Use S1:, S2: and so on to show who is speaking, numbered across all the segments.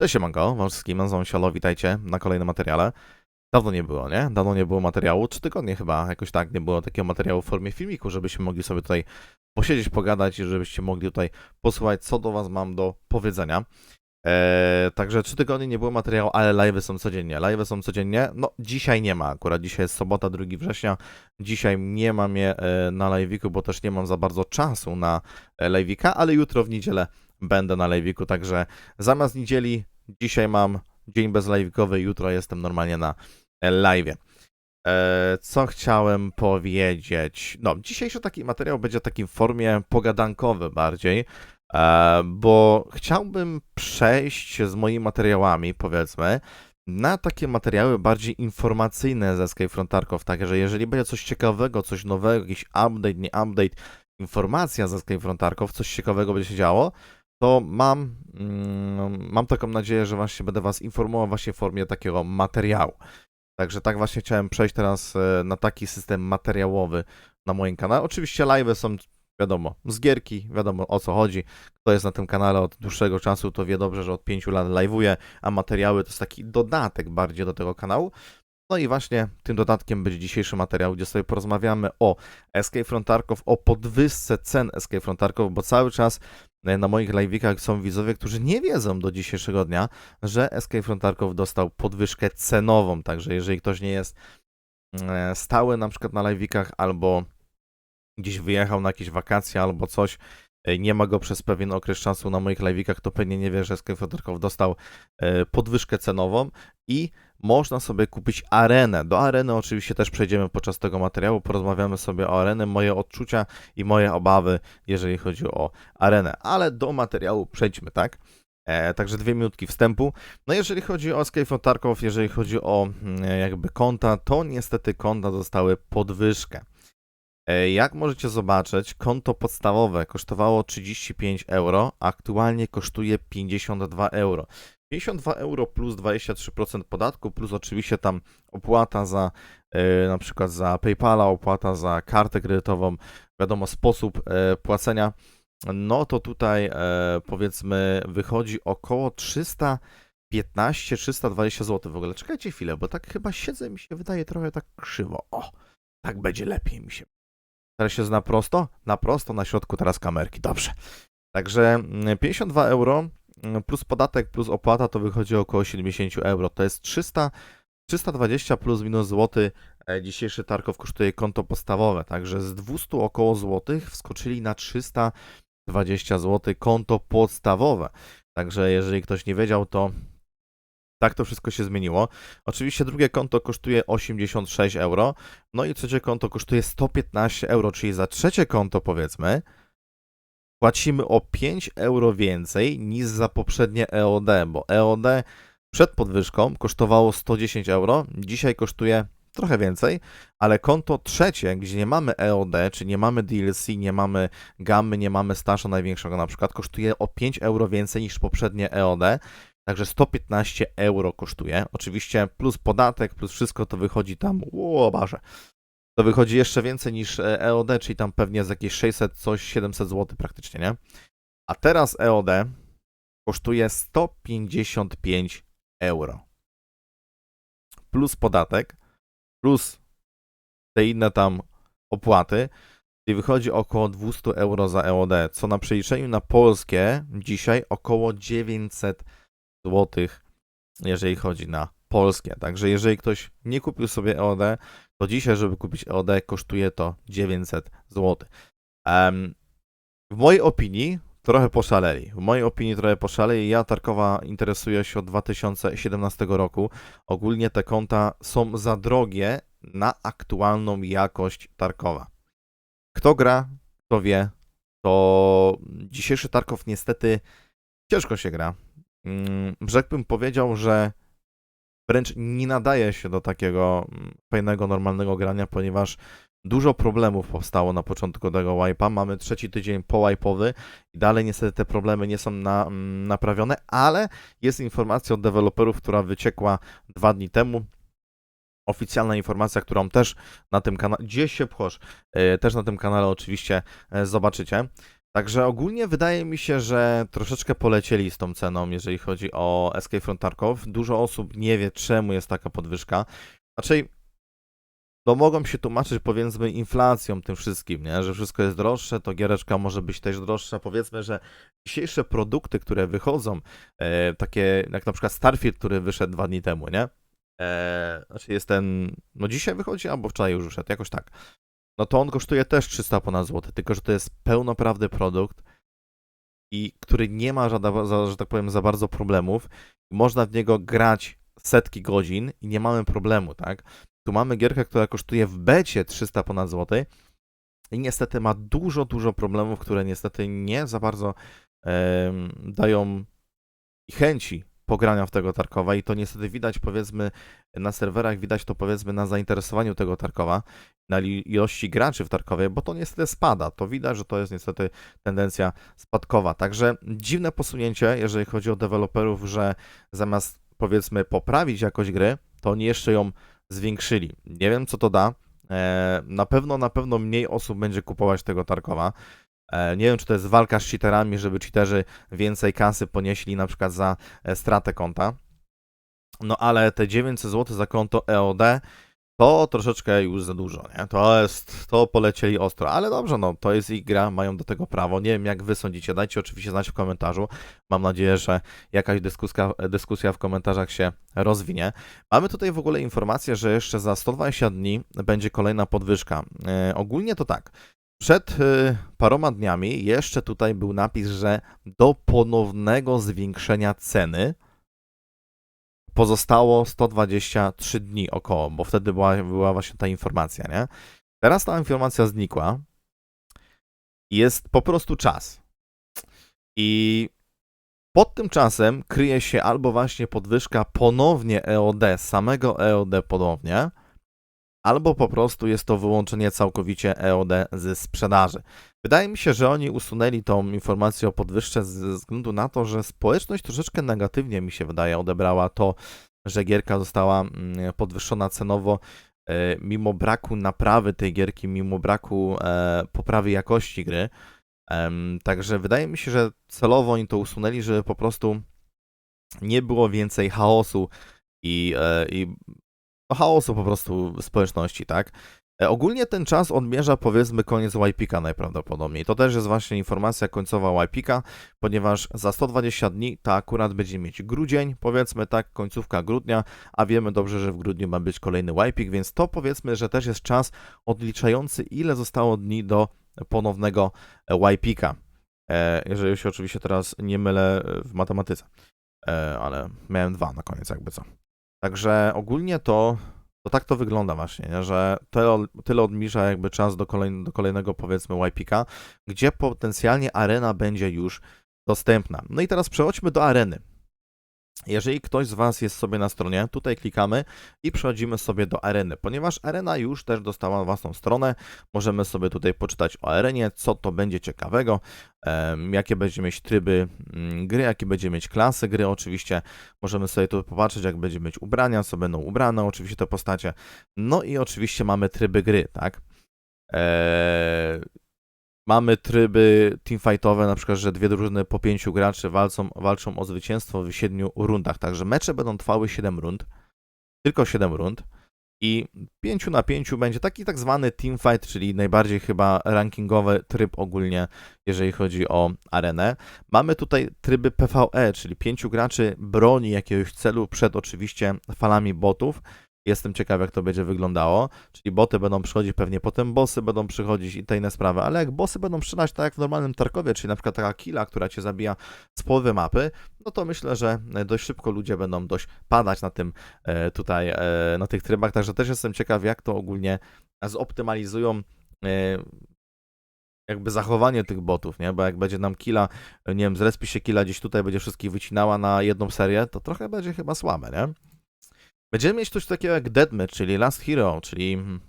S1: Cześć siemanko, wam wszystkim, nazywam się Olo, witajcie na kolejnym materiale. Dawno nie było, nie? Dawno nie było materiału, trzy tygodnie chyba, jakoś tak, nie było takiego materiału w formie filmiku, żebyśmy mogli sobie tutaj posiedzieć, pogadać i żebyście mogli tutaj posłuchać, co do was mam do powiedzenia. Eee, także trzy tygodnie nie było materiału, ale live'y są codziennie. Live'y są codziennie, no dzisiaj nie ma, akurat dzisiaj jest sobota, 2 września, dzisiaj nie mam je e, na live'iku, bo też nie mam za bardzo czasu na e, live'ika, ale jutro w niedzielę będę na live'iku, także zamiast niedzieli dzisiaj mam dzień bez live'ikowy, jutro jestem normalnie na e, live'ie. E, Co chciałem powiedzieć? No, dzisiejszy taki materiał będzie takim w formie pogadankowy bardziej, e, bo chciałbym przejść z moimi materiałami, powiedzmy, na takie materiały bardziej informacyjne ze from Tarkov, tak, że jeżeli będzie coś ciekawego, coś nowego, jakiś update, nie update, informacja ze from Tarkov, coś ciekawego będzie się działo, to mam, mm, mam taką nadzieję, że właśnie będę Was informował właśnie w formie takiego materiału. Także tak właśnie chciałem przejść teraz e, na taki system materiałowy na moim kanale. Oczywiście live są, wiadomo, z gierki, wiadomo o co chodzi. Kto jest na tym kanale od dłuższego czasu, to wie dobrze, że od 5 lat live'uję, a materiały to jest taki dodatek bardziej do tego kanału. No i właśnie tym dodatkiem będzie dzisiejszy materiał, gdzie sobie porozmawiamy o Escape from Tarkov, o podwyżce cen Escape from Tarkov, bo cały czas e, na moich live'ikach są widzowie, którzy nie wiedzą do dzisiejszego dnia, że Escape from Tarkov dostał podwyżkę cenową, także jeżeli ktoś nie jest e, stały na przykład na live'ikach albo gdzieś wyjechał na jakieś wakacje albo coś, nie ma go przez pewien okres czasu na moich live'ikach, to pewnie nie wie, że Tarkov dostał e, podwyżkę cenową i można sobie kupić arenę. Do areny oczywiście też przejdziemy podczas tego materiału, porozmawiamy sobie o arenę, moje odczucia i moje obawy, jeżeli chodzi o arenę. Ale do materiału przejdźmy, tak? E, także dwie minutki wstępu. No jeżeli chodzi o Escape jeżeli chodzi o mm, jakby konta, to niestety konta dostały podwyżkę. E, Jak możecie zobaczyć, konto podstawowe kosztowało 35 euro, aktualnie kosztuje 52 euro. 52 euro plus 23% podatku, plus oczywiście tam opłata za e, na przykład za PayPala, opłata za kartę kredytową, wiadomo, sposób e, płacenia. No to tutaj powiedzmy wychodzi około 315-320 zł w ogóle. Czekajcie chwilę, bo tak chyba siedzę, mi się wydaje trochę tak krzywo. O, tak będzie lepiej mi się. Teraz się zna prosto? Na prosto, na środku teraz kamerki. Dobrze. Także mm, 52 euro mm, plus podatek plus opłata to wychodzi około 70 euro. To jest 300, 320 plus minus złoty. E, Dzisiejszy Tarkow kosztuje konto podstawowe, także z 200 około złotych wskoczyli na 320 zł konto podstawowe. Także jeżeli ktoś nie wiedział, to tak to wszystko się zmieniło. Oczywiście drugie konto kosztuje 86 euro, no i trzecie konto kosztuje 115 euro, czyli za trzecie konto powiedzmy płacimy o 5 euro więcej niż za poprzednie EOD, bo EOD przed podwyżką kosztowało 110 euro, dzisiaj kosztuje trochę więcej, ale konto trzecie, gdzie nie mamy EOD, czy nie mamy DLC, nie mamy gamy, nie mamy stasza największego na przykład, kosztuje o 5 euro więcej niż poprzednie EOD, Także 115 euro kosztuje. Oczywiście plus podatek, plus wszystko to wychodzi tam, o to wychodzi jeszcze więcej niż e, EOD, czyli tam pewnie jest jakieś 600, coś 700 zł praktycznie, nie? A teraz EOD kosztuje 155 euro. Plus podatek, plus te inne tam opłaty, i wychodzi około 200 euro za EOD, co na przeliczeniu na polskie dzisiaj około 900 zł, jeżeli chodzi na polskie. Także jeżeli ktoś nie kupił sobie EOD, to dzisiaj, żeby kupić EOD, kosztuje to 900 zł. Em, w mojej opinii trochę poszaleli. W mojej opinii trochę poszaleli. Ja Tarkowa interesuję się od 2017 roku. Ogólnie te konta są za drogie na aktualną jakość Tarkowa. Kto gra, kto wie, to dzisiejszy Tarkow niestety ciężko się gra. Mm, Rzekłbym powiedział, że wręcz nie nadaje się do takiego mm, fajnego, normalnego grania, ponieważ dużo problemów powstało na początku tego wipe'a. Mamy trzeci tydzień powipe'owy i dalej niestety te problemy nie są na, mm, naprawione, ale jest informacja od deweloperów, która wyciekła dwa dni temu. Oficjalna informacja, którą też na tym kanale, gdzie się pchosz, E, też na tym kanale oczywiście e, zobaczycie. Także ogólnie wydaje mi się, że troszeczkę polecieli z tą ceną, jeżeli chodzi o Escape from Tarkov. Dużo osób nie wie, czemu jest taka podwyżka. Znaczy, no mogą się tłumaczyć powiedzmy inflacją tym wszystkim, nie? że wszystko jest droższe, to giereczka może być też droższa. Powiedzmy, że dzisiejsze produkty, które wychodzą, e, takie jak na przykład Starfield, który wyszedł dwa dni temu, nie? E, znaczy jest ten, no dzisiaj wychodzi, albo wczoraj już wyszedł, jakoś tak. No to on kosztuje też 300 ponad złote, tylko że to jest pełnoprawny produkt i który nie ma, żadna, za, że tak powiem, za bardzo problemów. Można w niego grać setki godzin i nie mamy problemu, tak? Tu mamy gierkę, która kosztuje w becie 300 ponad złoty i niestety ma dużo, dużo problemów, które niestety nie za bardzo em, dają chęci pogrania w tego Tarkowa i to niestety widać powiedzmy na serwerach, widać to powiedzmy na zainteresowaniu tego Tarkowa, na ilości graczy w Tarkowie, bo to niestety spada. To widać, że to jest niestety tendencja spadkowa. Także dziwne posunięcie, jeżeli chodzi o deweloperów, że zamiast powiedzmy poprawić jakość gry, to oni jeszcze ją zwiększyli. Nie wiem co to da. E, Na pewno, na pewno mniej osób będzie kupować tego Tarkowa. E, Nie wiem, czy to jest walka z cheaterami, żeby cheaterzy więcej kasy ponieśli na przykład za e, stratę konta. No ale te 900 zł za konto EOD to troszeczkę już za dużo, nie? To jest, to polecieli ostro, ale dobrze, no to jest ich gra, mają do tego prawo. Nie wiem, jak wy sądzicie, dajcie oczywiście znać w komentarzu. Mam nadzieję, że jakaś dyskusja, dyskusja w komentarzach się rozwinie. Mamy tutaj w ogóle informację, że jeszcze za 120 dni będzie kolejna podwyżka. E, ogólnie to tak. Przed y, paroma dniami jeszcze tutaj był napis, że do ponownego zwiększenia ceny pozostało 123 dni około, bo wtedy była, była właśnie ta informacja, nie? Teraz ta informacja znikła. Jest po prostu czas. I pod tym czasem kryje się albo właśnie podwyżka ponownie EOD, samego EOD ponownie, albo po prostu jest to wyłączenie całkowicie EOD ze sprzedaży. Wydaje mi się, że oni usunęli tą informację o podwyżce ze względu na to, że społeczność troszeczkę negatywnie mi się wydaje odebrała to, że gierka została mm, podwyższona cenowo e, mimo braku naprawy tej gierki, mimo braku e, poprawy jakości gry. Także wydaje mi się, że celowo oni to usunęli, żeby po prostu nie było więcej chaosu i, e, i chaosu po prostu społeczności, tak? E, Ogólnie ten czas odmierza powiedzmy koniec YPika najprawdopodobniej. To też jest właśnie informacja końcowa YPika, ponieważ za 120 dni to akurat będzie mieć grudzień, powiedzmy tak, końcówka grudnia, a wiemy dobrze, że w grudniu ma być kolejny YPik, więc to powiedzmy, że też jest czas odliczający ile zostało dni do ponownego YPika. E, Jeżeli się oczywiście teraz nie mylę w matematyce, E, ale miałem dwa na koniec jakby co. Także ogólnie to, to tak to wygląda właśnie, nie? że tyle, tyle odmierza jakby czas do, kolejn, do kolejnego powiedzmy YPika, gdzie potencjalnie arena będzie już dostępna. No i teraz przechodźmy do areny. Jeżeli ktoś z Was jest sobie na stronie, tutaj klikamy i przechodzimy sobie do areny, ponieważ arena już też dostała własną stronę. Możemy sobie tutaj poczytać o arenie, co to będzie ciekawego, jakie będzie mieć tryby mm, gry, jakie będzie mieć klasy gry. Oczywiście możemy sobie tu popatrzeć, jak będzie mieć ubrania, co będą ubrane, oczywiście te postacie. No i oczywiście mamy tryby gry, tak? Eee, Mamy tryby teamfightowe, na przykład, że dwie drużyny po pięciu graczy walczą, walczą o zwycięstwo w siedmiu rundach. Także mecze będą trwały 7 rund, tylko 7 rund. I 5 na 5 będzie taki tak zwany teamfight, czyli najbardziej chyba rankingowy tryb ogólnie, jeżeli chodzi o arenę. Mamy tutaj tryby PvE, czyli 5 graczy broni jakiegoś celu przed oczywiście falami botów. Jestem ciekaw, jak to będzie wyglądało. Czyli boty będą przychodzić, pewnie potem bossy będą przychodzić i te inne sprawy, ale jak bossy będą przylać tak jak w normalnym Tarkowie, czyli na przykład taka killa, która cię zabija z połowy mapy, no to myślę, że dość szybko ludzie będą dość padać na tym e, tutaj, e, na tych trybach, także też jestem ciekaw, jak to ogólnie zoptymalizują e, jakby zachowanie tych botów, nie? Bo jak będzie nam killa, nie wiem, zrespi się killa gdzieś tutaj, będzie wszystkich wycinała na jedną serię, to trochę będzie chyba słabe, nie? Będziemy mieć coś takiego jak Deathmatch, czyli Last Hero, czyli mm,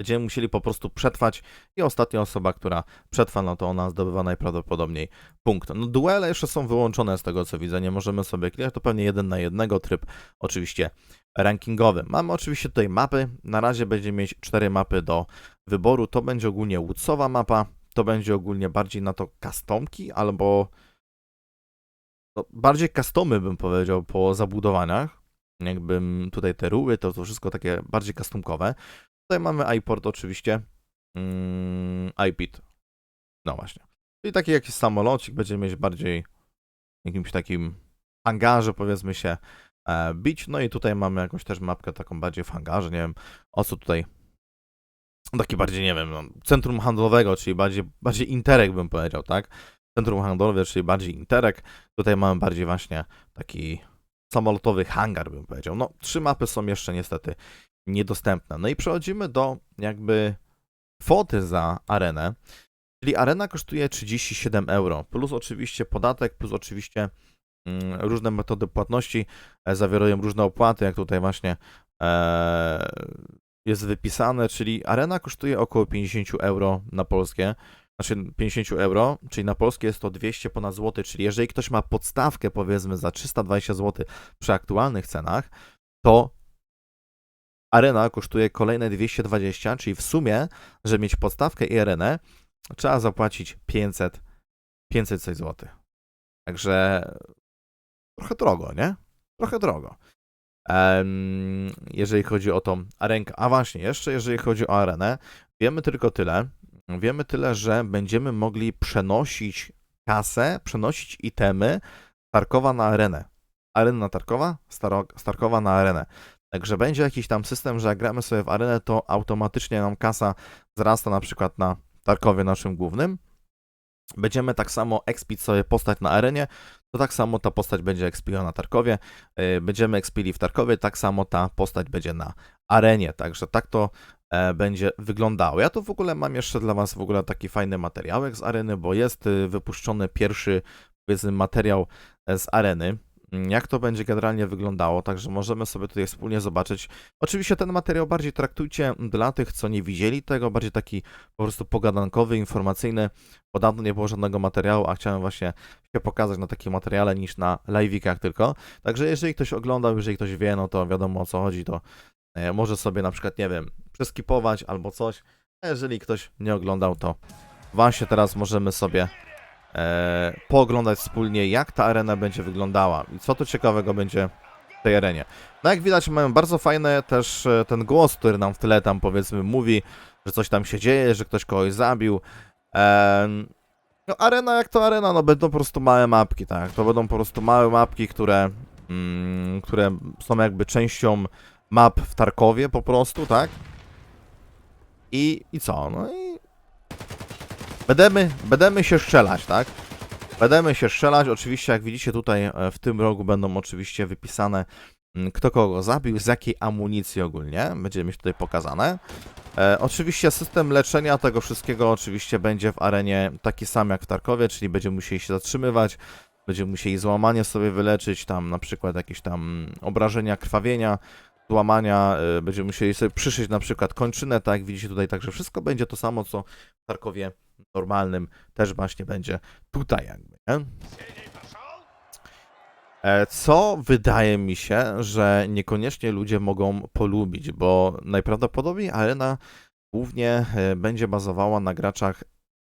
S1: będziemy musieli po prostu przetrwać i ostatnia osoba, która przetrwa, no to ona zdobywa najprawdopodobniej punkt. No duele jeszcze są wyłączone z tego co widzę, nie możemy sobie klikać, to pewnie jeden na jednego tryb, oczywiście rankingowy. Mamy oczywiście tutaj mapy, na razie będziemy mieć cztery mapy do wyboru, to będzie ogólnie Woodsowa mapa, to będzie ogólnie bardziej na to customki albo no, bardziej customy bym powiedział po zabudowaniach. Jakbym tutaj te ruły, to to wszystko takie bardziej customkowe. Tutaj mamy iPort oczywiście, mm, iPit. No właśnie. Czyli taki jakiś samolocik będzie mieć bardziej jakimś takim hangarze powiedzmy się e, bić. No i tutaj mamy jakąś też mapkę taką bardziej w hangarze, nie wiem o co tutaj taki bardziej, nie wiem, no, centrum handlowego, czyli bardziej, bardziej interek bym powiedział, tak? Centrum handlowe, czyli bardziej interek. Tutaj mamy bardziej właśnie taki samolotowy hangar, bym powiedział. No, trzy mapy są jeszcze niestety niedostępne. No i przechodzimy do jakby kwoty za arenę. Czyli arena kosztuje 37 euro, plus oczywiście podatek, plus oczywiście mm, różne metody płatności e, zawierają różne opłaty, jak tutaj właśnie e, jest wypisane, czyli arena kosztuje około 50 euro na polskie, znaczy 50 euro, czyli na polskie jest to 200 ponad złoty, czyli jeżeli ktoś ma podstawkę powiedzmy za 320 zł przy aktualnych cenach, to arena kosztuje kolejne 220, czyli w sumie, żeby mieć podstawkę i arenę, trzeba zapłacić 500, 500 coś złotych. Także trochę drogo, nie? Trochę drogo. Em, jeżeli chodzi o tą arenkę. A właśnie, jeszcze jeżeli chodzi o arenę, wiemy tylko tyle. Wiemy tyle, że będziemy mogli przenosić kasę, przenosić itemy Tarkowa na arenę. Arena Tarkowa, Staro, z Tarkowa na arenę. Także będzie jakiś tam system, że jak gramy sobie w arenę, to automatycznie nam kasa wzrasta na przykład na Tarkowie naszym głównym. Będziemy tak samo expić sobie postać na arenie, to tak samo ta postać będzie expiła na Tarkowie. Yy, Będziemy expili w Tarkowie, tak samo ta postać będzie na arenie. Także tak to będzie wyglądało. Ja tu w ogóle mam jeszcze dla Was w ogóle taki fajny materiałek z areny, bo jest y, wypuszczony pierwszy powiedzmy materiał e, z areny. Mm, Jak to będzie generalnie wyglądało, także możemy sobie tutaj wspólnie zobaczyć. Oczywiście ten materiał bardziej traktujcie dla tych, co nie widzieli tego, bardziej taki po prostu pogadankowy, informacyjny, bo dawno nie było żadnego materiału, a chciałem właśnie się pokazać na takim materiale niż na live'ikach tylko. Także jeżeli ktoś oglądał, jeżeli ktoś wie, no to wiadomo o co chodzi, to e, może sobie na przykład, nie wiem, przeskipować albo coś. A jeżeli ktoś nie oglądał, to właśnie teraz możemy sobie e, pooglądać wspólnie, jak ta arena będzie wyglądała i co tu ciekawego będzie w tej arenie. No jak widać, mają bardzo fajny też e, ten głos, który nam w tyle tam powiedzmy mówi, że coś tam się dzieje, że ktoś kogoś zabił. Em, no arena jak to arena, no będą po prostu małe mapki, tak? To będą po prostu małe mapki, które, mm, które są jakby częścią map w Tarkowie po prostu, tak? I, i co? No i będziemy, będziemy się strzelać, tak? Będziemy się strzelać, oczywiście jak widzicie tutaj e, w tym rogu będą oczywiście wypisane mm, kto kogo zabił, z jakiej amunicji ogólnie, będzie mieć tutaj pokazane. E, oczywiście system leczenia tego wszystkiego oczywiście będzie w arenie taki sam jak w Tarkowie, czyli będziemy musieli się zatrzymywać, będziemy musieli złamanie sobie wyleczyć, tam na przykład jakieś tam obrażenia, krwawienia, złamania, y, będziemy musieli sobie przyszyć na przykład kończynę, tak jak widzicie tutaj, także wszystko będzie to samo, co w Tarkowie normalnym też właśnie będzie tutaj jakby, nie? E, Co wydaje mi się, że niekoniecznie ludzie mogą polubić, bo najprawdopodobniej arena głównie e, będzie bazowała na graczach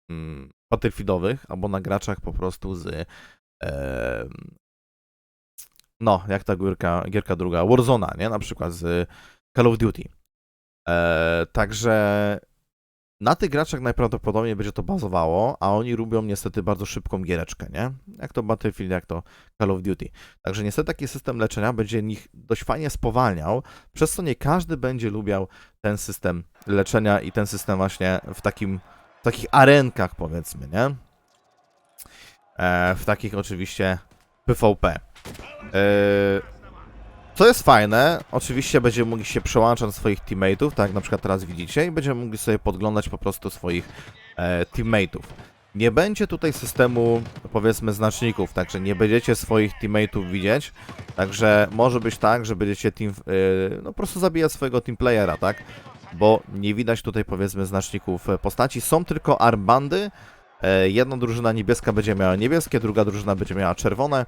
S1: mm, battlefieldowych albo na graczach po prostu z e, no, jak ta gierka, gierka druga, Warzona, nie? Na przykład z Call of Duty. E, także na tych graczach najprawdopodobniej będzie to bazowało, a oni lubią niestety bardzo szybką giereczkę, nie? Jak to Battlefield, jak to Call of Duty. Także niestety taki system leczenia będzie ich dość fajnie spowalniał, przez co nie każdy będzie lubiał ten system leczenia i ten system właśnie w takim, w takich arenkach powiedzmy, nie? E, w takich oczywiście PvP. Co jest fajne, oczywiście będziemy mogli się przełączać swoich teammateów, tak jak na przykład teraz widzicie, i będziemy mogli sobie podglądać po prostu swoich e, teammateów. Nie będzie tutaj systemu, powiedzmy, znaczników, także nie będziecie swoich teammateów widzieć, także może być tak, że będziecie team, yy, no po prostu zabijać swojego teamplayera, tak? Bo nie widać tutaj, powiedzmy, znaczników e, postaci, są tylko armbandy, e, jedna drużyna niebieska będzie miała niebieskie, druga drużyna będzie miała czerwone,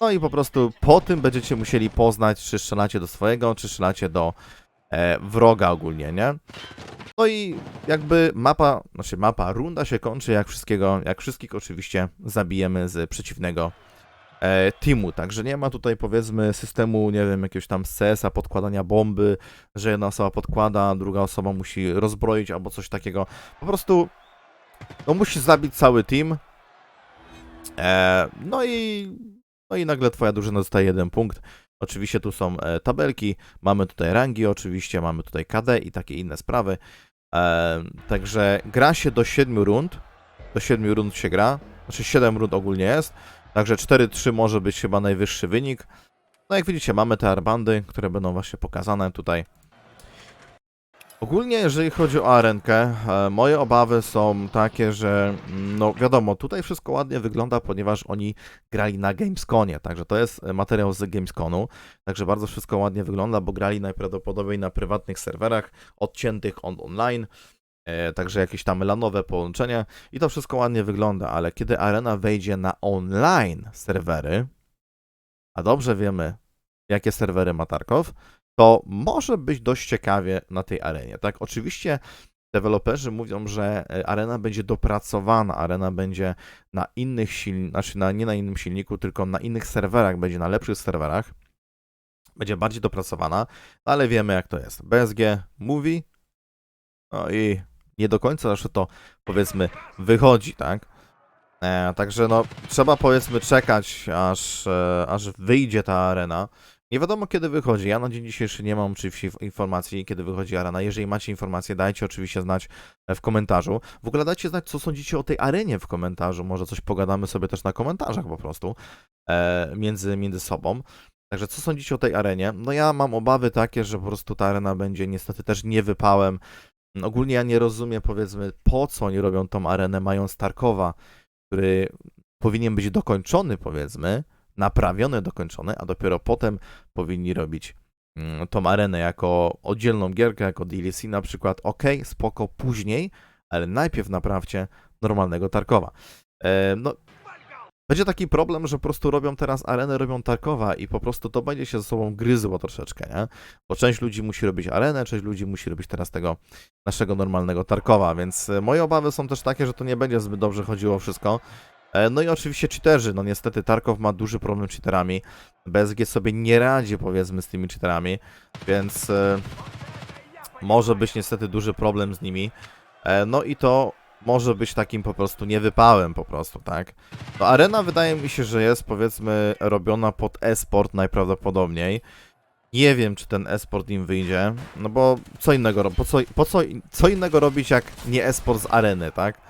S1: no i po prostu po tym będziecie musieli poznać, czy strzelacie do swojego, czy strzelacie do e, wroga ogólnie, nie? No i jakby mapa, znaczy mapa, runda się kończy jak wszystkiego, jak wszystkich oczywiście zabijemy z przeciwnego e, teamu, także nie ma tutaj powiedzmy systemu, nie wiem, jakiegoś tam CS-a, podkładania bomby, że jedna osoba podkłada, druga osoba musi rozbroić albo coś takiego. Po prostu no musi zabić cały team. E, no i no i nagle twoja drużyna dostaje jeden punkt. Oczywiście tu są e, tabelki, mamy tutaj rangi oczywiście, mamy tutaj KD i takie inne sprawy. E, także gra się do 7 rund. Do 7 rund się gra. Znaczy 7 rund ogólnie jest. Także 4-3 może być chyba najwyższy wynik. No jak widzicie, mamy te arbandy, które będą właśnie pokazane tutaj. Ogólnie, jeżeli chodzi o arenkę, e, moje obawy są takie, że mm, no wiadomo, tutaj wszystko ładnie wygląda, ponieważ oni grali na Gamesconie, także to jest e, materiał z Gamesconu, także bardzo wszystko ładnie wygląda, bo grali najprawdopodobniej na prywatnych serwerach, odciętych on online, e, także jakieś tam lanowe połączenie i to wszystko ładnie wygląda, ale kiedy arena wejdzie na online serwery, a dobrze wiemy, jakie serwery ma Tarkov, to może być dość ciekawie na tej arenie, tak? Oczywiście deweloperzy mówią, że e, arena będzie dopracowana, arena będzie na innych silnikach, znaczy na, nie na innym silniku, tylko na innych serwerach, będzie na lepszych serwerach, będzie bardziej dopracowana, no ale wiemy jak to jest. BSG mówi, no i nie do końca zawsze to powiedzmy wychodzi, tak? E, także no, trzeba powiedzmy czekać, aż, e, aż wyjdzie ta arena. Nie wiadomo kiedy wychodzi. Ja na dzień dzisiejszy nie mam oczywiście inf- informacji, kiedy wychodzi arena. Jeżeli macie informacje, dajcie oczywiście znać e, w komentarzu. W ogóle dajcie znać, co sądzicie o tej arenie w komentarzu. Może coś pogadamy sobie też na komentarzach po prostu e, między, między sobą. Także co sądzicie o tej arenie? No ja mam obawy takie, że po prostu ta arena będzie niestety też nie wypałem. Ogólnie ja nie rozumiem powiedzmy po co oni robią tą arenę, mając Tarkowa, który powinien być dokończony powiedzmy, naprawiony, dokończony, a dopiero potem powinni robić mm, tą arenę jako oddzielną gierkę, jako DLC na przykład. Ok, spoko, później, ale najpierw naprawcie normalnego Tarkowa. E, no, będzie taki problem, że po prostu robią teraz arenę, robią Tarkowa i po prostu to będzie się ze sobą gryzło troszeczkę, nie? Bo część ludzi musi robić arenę, część ludzi musi robić teraz tego naszego normalnego Tarkowa, więc moje obawy są też takie, że to nie będzie zbyt dobrze chodziło wszystko. E, No i oczywiście cheaterzy, no niestety Tarkov ma duży problem z cheaterami. BSG sobie nie radzi powiedzmy z tymi cheaterami, więc e, może być niestety duży problem z nimi. E, No i to może być takim po prostu niewypałem po prostu, tak? No arena wydaje mi się, że jest powiedzmy robiona pod e-sport najprawdopodobniej. Nie wiem, czy ten e-sport im wyjdzie, no bo co innego, po co, po co, co innego robić jak nie e-sport z areny, tak?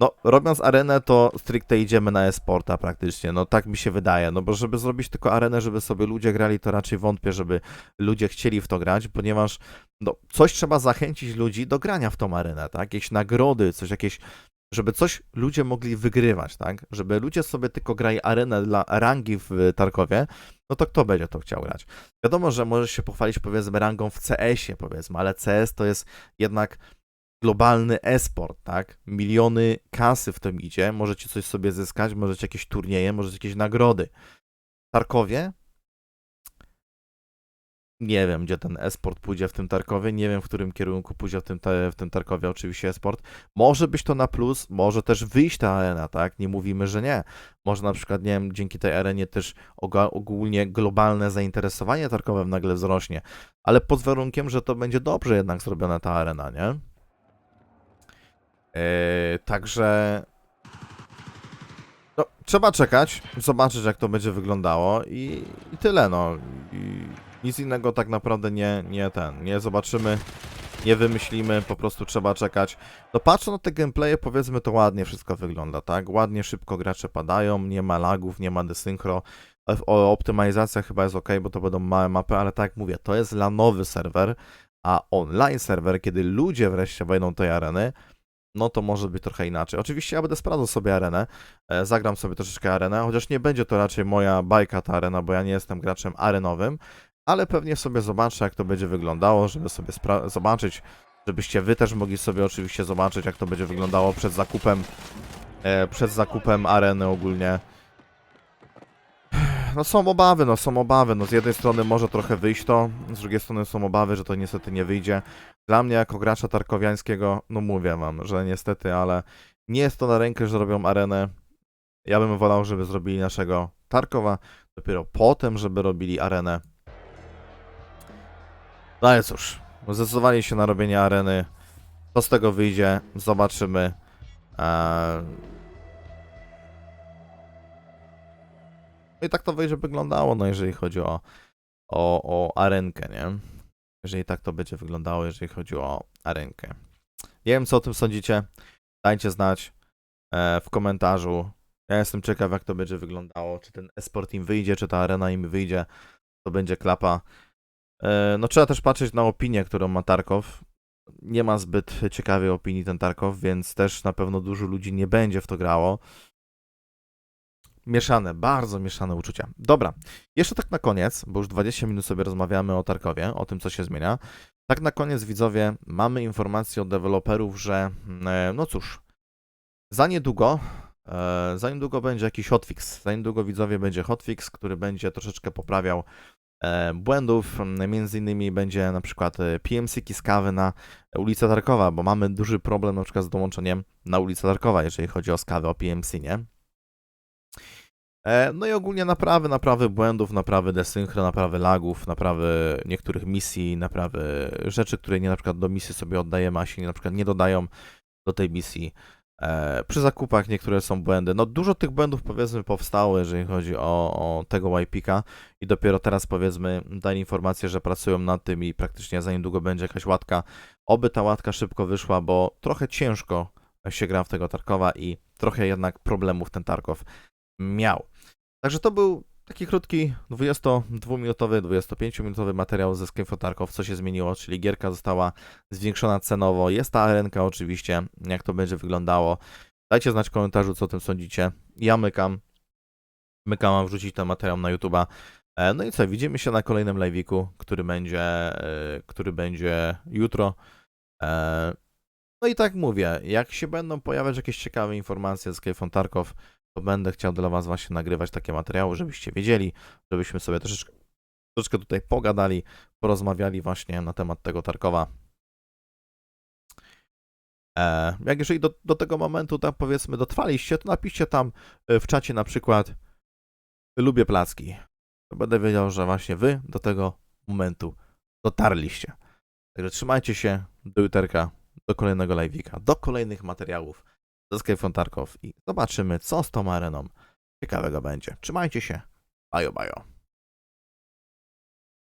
S1: No, robiąc arenę, to stricte idziemy na e-sporta praktycznie, no tak mi się wydaje, no bo żeby zrobić tylko arenę, żeby sobie ludzie grali, to raczej wątpię, żeby ludzie chcieli w to grać, ponieważ no, coś trzeba zachęcić ludzi do grania w tą arenę, tak? Jakieś nagrody, coś jakieś, żeby coś ludzie mogli wygrywać, tak? Żeby ludzie sobie tylko grali arenę dla rangi w Tarkowie, no to kto będzie to chciał grać? Wiadomo, że możesz się pochwalić powiedzmy rangą w CS-ie powiedzmy, ale CS to jest jednak globalny e-sport, tak? Miliony kasy w tym idzie, możecie coś sobie zyskać, możecie jakieś turnieje, możecie jakieś nagrody. Tarkowie? Nie wiem, gdzie ten e-sport pójdzie w tym Tarkowie, nie wiem, w którym kierunku pójdzie w tym, w tym Tarkowie oczywiście e-sport. Może być to na plus, może też wyjść ta arena, tak? Nie mówimy, że nie. Może na przykład, nie wiem, dzięki tej arenie też ogólnie globalne zainteresowanie Tarkowem nagle wzrośnie, ale pod warunkiem, że to będzie dobrze jednak zrobiona ta arena, nie? Yy, także no, trzeba czekać, zobaczyć jak to będzie wyglądało i, i tyle no. I nic innego tak naprawdę nie, nie ten, nie zobaczymy, nie wymyślimy, po prostu trzeba czekać. No patrząc na te gameplaye powiedzmy to ładnie wszystko wygląda, tak? Ładnie, szybko gracze padają, nie ma lagów, nie ma desynchro. O optymalizacja chyba jest ok, bo to będą małe mapy, ale tak mówię, to jest lanowy serwer, a online serwer, kiedy ludzie wreszcie wejdą do tej areny, no to może być trochę inaczej. Oczywiście ja będę sprawdzał sobie arenę, e, zagram sobie troszeczkę arenę, chociaż nie będzie to raczej moja bajka ta arena, bo ja nie jestem graczem arenowym, ale pewnie sobie zobaczę jak to będzie wyglądało, żeby sobie zobaczyć, żebyście wy też mogli sobie oczywiście zobaczyć jak to będzie wyglądało przed zakupem, e, przed zakupem areny ogólnie. no są obawy, no są obawy. No z jednej strony może trochę wyjść to, z drugiej strony są obawy, że to niestety nie wyjdzie. Dla mnie jako gracza tarkowiańskiego, no mówię wam, że niestety, ale nie jest to na rękę, że robią arenę. Ja bym wolał, żeby zrobili naszego Tarkowa, dopiero potem, żeby robili arenę. No ale cóż, zdecydowali się na robienie areny. Co z tego wyjdzie, zobaczymy. Eee... No i tak to będzie wyglądało, no jeżeli chodzi o, o, o arenkę, nie? Jeżeli tak to będzie wyglądało, jeżeli chodzi o arenkę. Nie wiem, co o tym sądzicie. Dajcie znać e, w komentarzu. Ja jestem ciekaw, jak to będzie wyglądało. Czy ten esport im wyjdzie, czy ta arena im wyjdzie. To będzie klapa. E, no trzeba też patrzeć na opinię, którą ma Tarkow. Nie ma zbyt ciekawej opinii ten Tarkow, więc też na pewno dużo ludzi nie będzie w to grało. Mieszane, bardzo mieszane uczucia. Dobra, jeszcze tak na koniec, bo już 20 minut sobie rozmawiamy o Tarkowie, o tym, co się zmienia. Tak na koniec, widzowie, mamy informację od deweloperów, że e, no cóż, za niedługo, e, za niedługo będzie jakiś hotfix. Za niedługo, widzowie, będzie hotfix, który będzie troszeczkę poprawiał e, błędów. Między innymi będzie na przykład PMC-ki z kawy na ulicę Tarkowa, bo mamy duży problem na przykład z dołączeniem na ulicę Tarkowa, jeżeli chodzi o skawę, o PMC, nie? E, No i ogólnie naprawy, naprawy błędów, naprawy desynchro, naprawy lagów, naprawy niektórych misji, naprawy rzeczy, które nie na przykład do misji sobie oddajemy, a się nie, na przykład nie dodają do tej misji. E, Przy zakupach niektóre są błędy. No dużo tych błędów powiedzmy powstało, jeżeli chodzi o, o tego YPika i dopiero teraz powiedzmy dali informację, że pracują nad tym i praktycznie za niedługo będzie jakaś łatka. Oby ta łatka szybko wyszła, bo trochę ciężko się gra w tego Tarkowa i trochę jednak problemów ten Tarkow miał. Także to był taki krótki 22-minutowy, 25-minutowy materiał ze Tarkov, co się zmieniło, czyli gierka została zwiększona cenowo, jest ta arenka oczywiście, jak to będzie wyglądało. Dajcie znać w komentarzu, co o tym sądzicie. Ja mykam, mykam mam wrzucić ten materiał na YouTube'a. E, No i co, widzimy się na kolejnym live'iku, który będzie, e, który będzie jutro. E, No i tak mówię, jak się będą pojawiać jakieś ciekawe informacje z Skyfon Tarkov, to będę chciał dla Was właśnie nagrywać takie materiały, żebyście wiedzieli, żebyśmy sobie troszeczkę, troszeczkę tutaj pogadali, porozmawiali właśnie na temat tego Tarkowa. E, jak jeżeli do, do tego momentu tam powiedzmy dotrwaliście, to napiszcie tam e, w czacie na przykład lubię placki. To będę wiedział, że właśnie Wy do tego momentu dotarliście. Także trzymajcie się, do juterka, do kolejnego live'ika, do kolejnych materiałów ze Skype Tarkov i zobaczymy, co z tą areną ciekawego będzie. Trzymajcie się. Bajo, bajo.